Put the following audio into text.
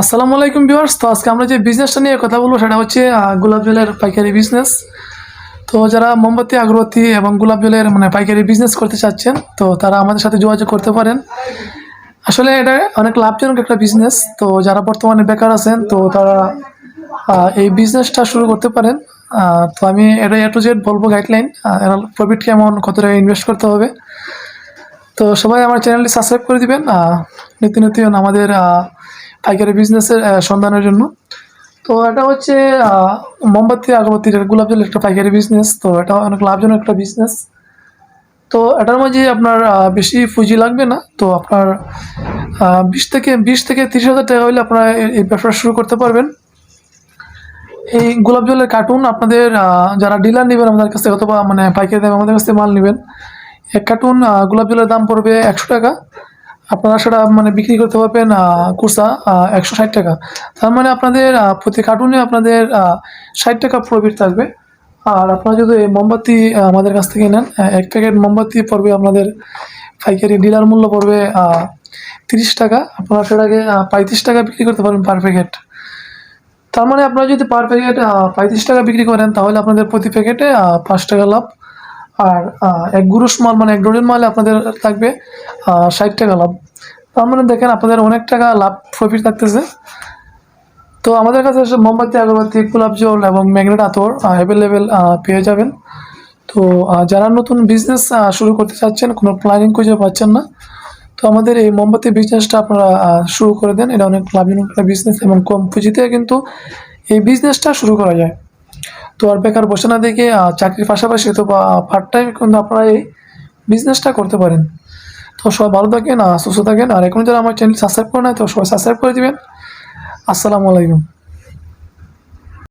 আসসালামু আলাইকুম ভিউয়ার্স। তো আজকে আমরা যে বিজনেসটা নিয়ে কথা বলব সেটা হচ্ছে গোলাপ জলের পাইকারি বিজনেস তো যারা মোমবাতি আগরবাতি এবং গোলাপ জলের মানে পাইকারি বিজনেস করতে চাচ্ছেন তো তারা আমাদের সাথে যোগাযোগ করতে পারেন। আসলে এটা অনেক লাভজনক একটা বিজনেস তো যারা বর্তমানে বেকার আছেন তো তারা এই বিজনেসটা শুরু করতে পারেন। তো আমি এটা এ টু জেড বলব গাইডলাইন প্রফিট কেমন কত টাকা ইনভেস্ট করতে হবে। তো সবাই আমার চ্যানেলটি সাবস্ক্রাইব করে দিবেন। আহ, নিত্য আমাদের পাইকারি বিজনেসের সন্ধানের জন্য। তো এটা হচ্ছে মোমবাতি আগরবাতির গোলাপ জলের একটা পাইকারি বিজনেস তো এটা অনেক লাভজনক একটা বিজনেস তো এটার মধ্যে আপনার বেশি পুঁজি লাগবে না। তো আপনার বিশ থেকে বিশ থেকে তিরিশ হাজার টাকা হলে আপনারা এই- ব্যবসা শুরু করতে পারবেন। এই গোলাপ জলের কার্টুন আপনাদের যারা ডিলার নেবেন আমাদের কাছ থেকে অথবা মানে পাইকারি দামে আমাদের কাছ থেকে মাল নেবেন, এক কার্টুন গোলাপ জলের দাম পড়বে একশো টাকা। আপনারা সেটা মানে বিক্রি করতে পারবেন কুর্সা একশো ষাট টাকা। তার মানে আপনাদের প্রতি কার্টুনে আপনাদের ষাট টাকা প্রফিট থাকবে। আর আপনারা যদি মোমবাতি আমাদের কাছ থেকে নেন এক প্যাকেট মোমবাতি পড়বে আপনাদের পাইকারি ডিলার মূল্য পড়বে তিরিশ টাকা। আপনারা সেটাকে পঁয়ত্রিশ টাকা বিক্রি করতে পারবেন পার প্যাকেট তার মানে আপনারা যদি পার প্যাকেট পঁয়ত্রিশ টাকা বিক্রি করেন, তাহলে আপনাদের প্রতি প্যাকেটে পাঁচ টাকা লাভ। আর এক গুরুষ মাল মানে এক ডজন মালে আপনাদের থাকবে ষাট টাকা লাভ। তার মানে দেখেন আপনাদের অনেক টাকা লাভ প্রফিট থাকতেছে। তো আমাদের কাছে মোমবাতি, আগরবাতি, গোলাপ জল এবং ম্যাগনেট আতর অ্যাভেলেবেল পেয়ে যাবেন। তো যারা নতুন বিজনেস শুরু করতে চাচ্ছেন, কোনো প্ল্যানিং খুঁজে পাচ্ছেন না, তো আমাদের এই মোমবাতি বিজনেসটা আপনারা শুরু করে দেন। এটা অনেক লাভজনক একটা বিজনেস এবং কম পুঁজিতে কিন্তু এই বিজনেসটা শুরু করা যায়। তো আর বেকার বসে না দেখে চাকরির পাশাপাশি তো পার্ট টাইম কিন্তু আপনারা এই বিজনেসটা করতে পারেন। তো সবাই ভালো থাকেন সুস্থ থাকেন। আর এখন যারা আমার চ্যানেল সাবস্ক্রাইব করে নেয় তো সবাই সাবস্ক্রাইব করে দেবেন। আসসালামু আলাইকুম।